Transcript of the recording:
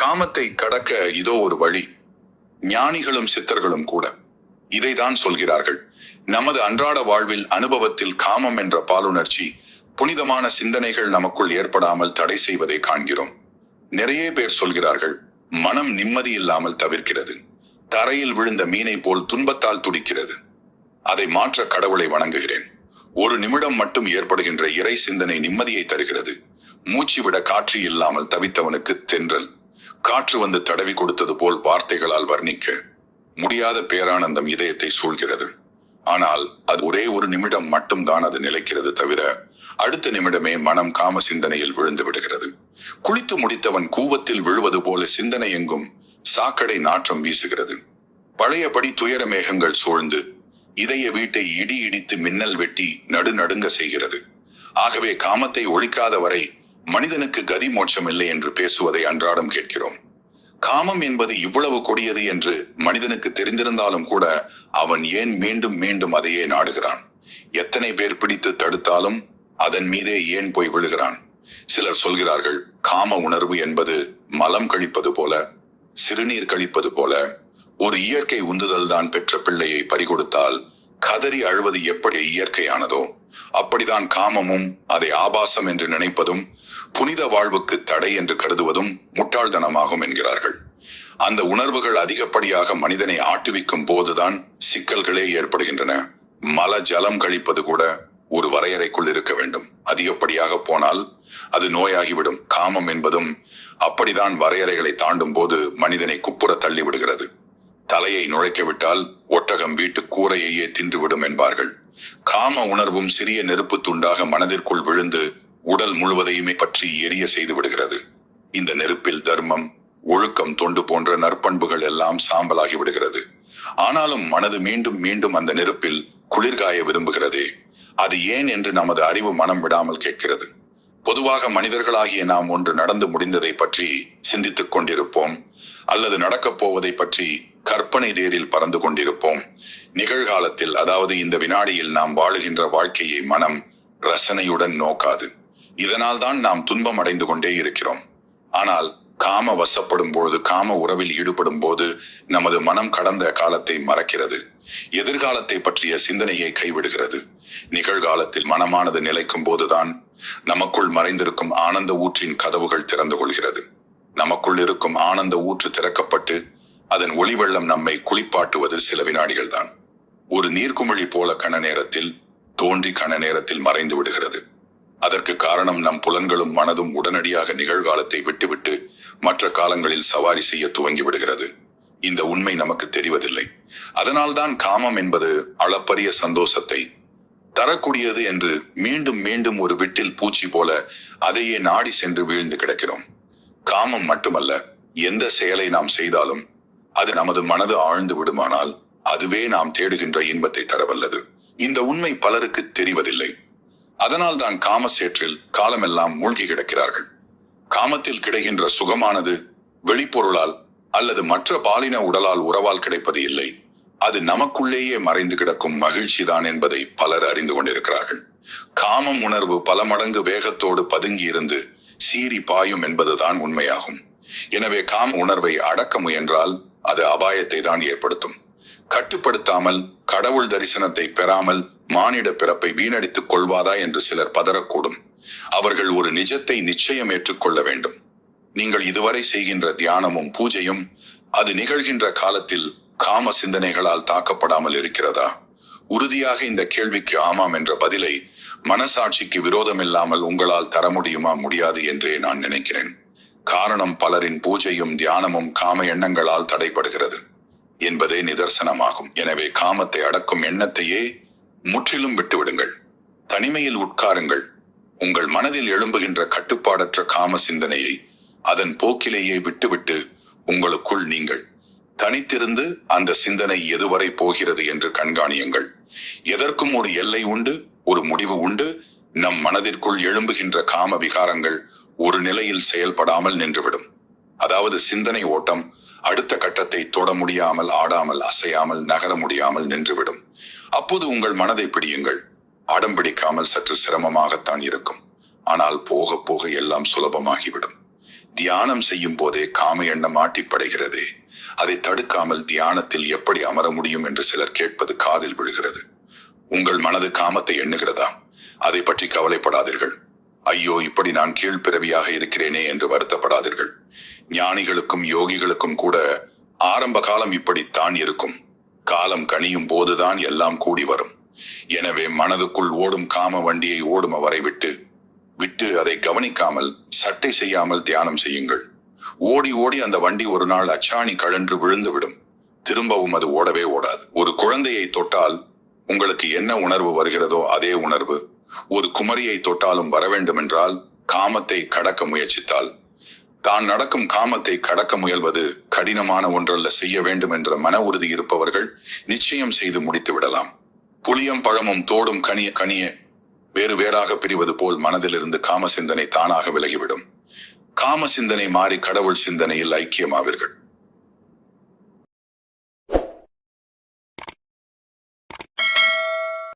காமத்தை கடக்க இதோ ஒரு வழி. ஞானிகளும் சித்தர்களும் கூட இதைதான் சொல்கிறார்கள். நமது அன்றாட வாழ்வில் அனுபவத்தில் காமம் என்ற பாலுணர்ச்சி புனிதமான சிந்தனைகள் நமக்குள் ஏற்படாமல் தடை செய்வதை காண்கிறோம். நிறைய பேர் சொல்கிறார்கள் மனம் நிம்மதி இல்லாமல் தவிர்க்கிறது. தரையில் விழுந்த மீனை போல் துன்பத்தால் துடிக்கிறது. அதை மாற்ற கடவுளை வணங்குகிறேன். ஒரு நிமிடம் மட்டும் ஏற்படுகின்ற இறை சிந்தனை நிம்மதியை தருகிறது. மூச்சு விட காற்று இல்லாமல் தவித்தவனுக்கு தென்றல். காற்று வந்து தடவி கொடுத்தது போல் வார்த்தைகளால் வர்ணிக்க முடியாத பேரானந்தம் இதயத்தை சூழ்கிறது. ஆனால் அது ஒரே ஒரு நிமிடம் மட்டும்தான் அது நிலைக்கிறது தவிர அடுத்த நிமிடமே மனம் காம சிந்தனையில் விழுந்து விடுகிறது. குளித்து முடித்தவன் கூவத்தில் விழுவது போல சிந்தனை எங்கும் சாக்கடை நாற்றம் வீசுகிறது. பழையபடி துயர மேகங்கள் சூழ்ந்து இதய வீட்டை இடி இடித்து மின்னல் வெட்டி நடுநடுங்க செய்கிறது. ஆகவே காமத்தை ஒழிக்காத வரை மனிதனுக்கு கதி மோட்சம் இல்லை என்று பேசுவதை அன்றாடம் கேட்கிறோம். காமம் என்பது இவ்வளவு கொடியது என்று மனிதனுக்கு தெரிந்திருந்தாலும் கூட அவன் ஏன் மீண்டும் மீண்டும் அதையே நாடுகிறான்? எத்தனை பேர் பிடித்து தடுத்தாலும் அதன் மீதே ஏன் போய் விழுகிறான்? சிலர் சொல்கிறார்கள் காம உணர்வு என்பது மலம் கழிப்பது போல சிறுநீர் கழிப்பது போல ஒரு இயற்கை உந்துதல் தான் பெற்ற பிள்ளையை பறிகொடுத்தால் கதறி அழுவது எப்படி இயற்கையானதோ அப்படிதான் காமமும் அதை ஆபாசம் என்று நினைப்பதும் புனித வாழ்வுக்கு தடை என்று கருதுவதும் முட்டாள்தனமாகும் என்கிறார்கள். அந்த உணர்வுகள் அதிகப்படியாக மனிதனை ஆட்டுவிக்கும் போதுதான் சிக்கல்களே ஏற்படுகின்றன. மல ஜலம் கழிப்பது கூட ஒரு வரையறைக்குள் இருக்க வேண்டும். அதிகப்படியாக போனால் அது நோயாகிவிடும். காமம் என்பதும் அப்படிதான் வரையறைகளை தாண்டும் போது மனிதனை குப்புற தள்ளி விடுகிறது. தலையை நுழைக்கவிட்டால் ஒட்டகம் வீட்டு கூரையையே தின்றுவிடும் என்பார்கள். காம உணர்வும் சிறிய நெருப்பு துண்டாக மனதிற்குள் விழுந்து உடல் முழுவதையுமே பற்றி எரிய செய்து விடுகிறது. இந்த நெருப்பில் தர்மம் ஒழுக்கம் தொண்டு போன்ற நற்பண்புகள் எல்லாம் சாம்பலாகி விடுகிறது. ஆனாலும் மனது மீண்டும் மீண்டும் அந்த நெருப்பில் குளிர்காய விரும்புகிறதே அது ஏன் என்று நமது அறிவு மனம் விடாமல் கேட்கிறது. பொதுவாக மனிதர்களாகிய நாம் ஒன்று நடந்து முடிந்ததை பற்றி சிந்தித்துக் கொண்டிருப்போம் அல்லது நடக்கப் போவதை பற்றி கற்பனை தேரில் பறந்து கொண்டிருப்போம். நிகழ்காலத்தில் அதாவது இந்த வினாடியில் நாம் வாழுகின்ற வாழ்க்கையை மனம் ரசனையுடன் நோக்காது. இதனால் தான் நாம் துன்பம் அடைந்து கொண்டே இருக்கிறோம். ஆனால் காம வசப்படும் பொழுது காம உறவில் ஈடுபடும் போது நமது மனம் கடந்த காலத்தை மறக்கிறது. எதிர்காலத்தை பற்றிய சிந்தனையை கைவிடுகிறது. நிகழ்காலத்தில் மனமானது நிலைக்கும் போதுதான் நமக்குள் மறைந்திருக்கும் ஆனந்த ஊற்றின் கதவுகள் திறந்து கொள்கிறது. நமக்குள் இருக்கும் ஆனந்த ஊற்று திறக்கப்பட்டு அதன் ஒளிவெள்ளம் நம்மை குளிப்பாட்டுவது சில வினாடிகள் தான் ஒரு நீர்க்குமிழி போல கண நேரத்தில் தோன்றி கண நேரத்தில் மறைந்து விடுகிறது. அதற்கு காரணம் நம் புலன்களும் மனதும் உடனடியாக நிகழ்காலத்தை விட்டுவிட்டு மற்ற காலங்களில் சவாரி செய்ய துவங்கி விடுகிறது. இந்த உண்மை நமக்கு தெரிவதில்லை. அதனால்தான் காமம் என்பது அளப்பரிய சந்தோஷத்தை தரக்கூடியது என்று மீண்டும் மீண்டும் ஒரு விட்டில் பூச்சி போல அதையே நாடி சென்று வீழ்ந்து கிடக்கிறோம். காமம் மட்டுமல்ல எந்த செயலை நாம் செய்தாலும் அது நமது மனது ஆழ்ந்து விடுமானால் அதுவே நாம் தேடுகின்ற இன்பத்தை தரவல்லது. இந்த உண்மை பலருக்கு தெரிவதில்லை. அதனால் தான் காமசேற்றில் காலமெல்லாம் மூழ்கி கிடக்கிறார்கள். காமத்தில் கிடைக்கின்ற சுகமானது வெளிப்பொருளால் அல்லது மற்ற பாலின உடலால் உறவால் கிடைப்பது இல்லை. அது நமக்குள்ளேயே மறைந்து கிடக்கும் மகிழ்ச்சிதான் என்பதை பலர் அறிந்து கொண்டிருக்கிறார்கள். காமம் உணர்வு பல மடங்கு வேகத்தோடு பதுங்கி இருந்து சீறி பாயும் என்பதுதான் உண்மையாகும். எனவே காம உணர்வை அடக்க முயன்றால் அது அபாயத்தை தான் ஏற்படுத்தும். கட்டுப்படுத்தாமல் கடவுள் தரிசனத்தை பெறாமல் மானிட பிறப்பை வீணடித்துக் கொள்வாதா என்று சிலர் பதறக்கூடும். அவர்கள் ஒரு நிஜத்தை நிச்சயம் ஏற்றுக்கொள்ள வேண்டும். நீங்கள் இதுவரை செய்கின்ற தியானமும் பூஜையும் அது நிகழ்கின்ற காலத்தில் காம சிந்தனைகளால் தாக்கப்படாமல் இருக்கிறதா? உறுதியாக இந்த கேள்விக்கு ஆமாம் என்ற பதிலை மனசாட்சிக்கு விரோதமில்லாமல் உங்களால் தர முடியுமா முடியாது என்றே நான் நினைக்கிறேன். காரணம் பலரின் பூஜையும் தியானமும் காம எண்ணங்களால் தடைபடுகிறது என்பதே நிதர்சனமாகும். எனவே காமத்தை அடக்கும் எண்ணத்தையே முற்றிலும் விட்டுவிடுங்கள். தனிமையில் உட்காருங்கள். உங்கள் மனதில் எழும்புகின்ற கட்டுப்பாடற்ற காம சிந்தனையை அதன் போக்கிலேயே விட்டுவிட்டு உங்களுக்குள் நீங்கள். தனித்திருந்து அந்த சிந்தனை எதுவரை போகிறது என்று கண்காணியுங்கள். எதற்கும் ஒரு எல்லை உண்டு ஒரு முடிவு உண்டு. நம் மனதிற்குள் எழும்புகின்ற காம விகாரங்கள் ஒரு நிலையில் செயல்படாமல் நின்றுவிடும். அதாவது சிந்தனை ஓட்டம் அடுத்த கட்டத்தை தொட முடியாமல் ஆடாமல் அசையாமல் நகர முடியாமல் நின்றுவிடும். அப்போது உங்கள் மனதை பிடியுங்கள். அடம் பிடிக்காமல் சற்று சிரமமாகத்தான் இருக்கும். ஆனால் போக போக எல்லாம் சுலபமாகிவிடும். தியானம் செய்யும் போதே காம எண்ணம் ஆட்டிப்படைகிறது. அதை தடுக்காமல் தியானத்தில் எப்படி அமர முடியும் என்று சிலர் கேட்பது காதில் விழுகிறது. உங்கள் மனது காமத்தை எண்ணுகிறதா? அதை பற்றி கவலைப்படாதீர்கள். ஐயோ இப்படி நான் கீழ்ப்பிறவியாக இருக்கிறேனே என்று வருத்தப்படாதீர்கள். ஞானிகளுக்கும் யோகிகளுக்கும் கூட ஆரம்ப காலம் இப்படித்தான் இருக்கும். காலம் கனியும் போதுதான் எல்லாம் கூடி வரும். எனவே மனதுக்குள் ஓடும் காம வண்டியை ஓடும் அவரை விட்டு விட்டு அதை கவனிக்காமல் சட்டை செய்யாமல் தியானம் செய்யுங்கள். ஓடி ஓடி அந்த வண்டி ஒரு நாள் அச்சாணி கழன்று விழுந்துவிடும். திரும்பவும் அது ஓடவே ஓடாது. ஒரு குழந்தையை தொட்டால் உங்களுக்கு என்ன உணர்வு வருகிறதோ அதே உணர்வு. ஒரு குமரியை தொட்டாலும் வர வேண்டும் என்றால் காமத்தை கடக்க முயற்சித்தால். தான் நடக்கும் காமத்தை கடக்க முயல்வது கடினமான ஒன்றல்ல செய்ய வேண்டும் என்ற மன உறுதி இருப்பவர்கள் நிச்சயம் செய்து முடித்து விடலாம். புளியம் பழமும் தோடும் கனிய கனிய வேறு வேறாக பிரிவது போல் மனதிலிருந்து காம சிந்தனை தானாக விலகிவிடும். காம சிந்தனை மாறி கடவுள் சிந்தனையில் ஐக்கியமாவீர்கள்.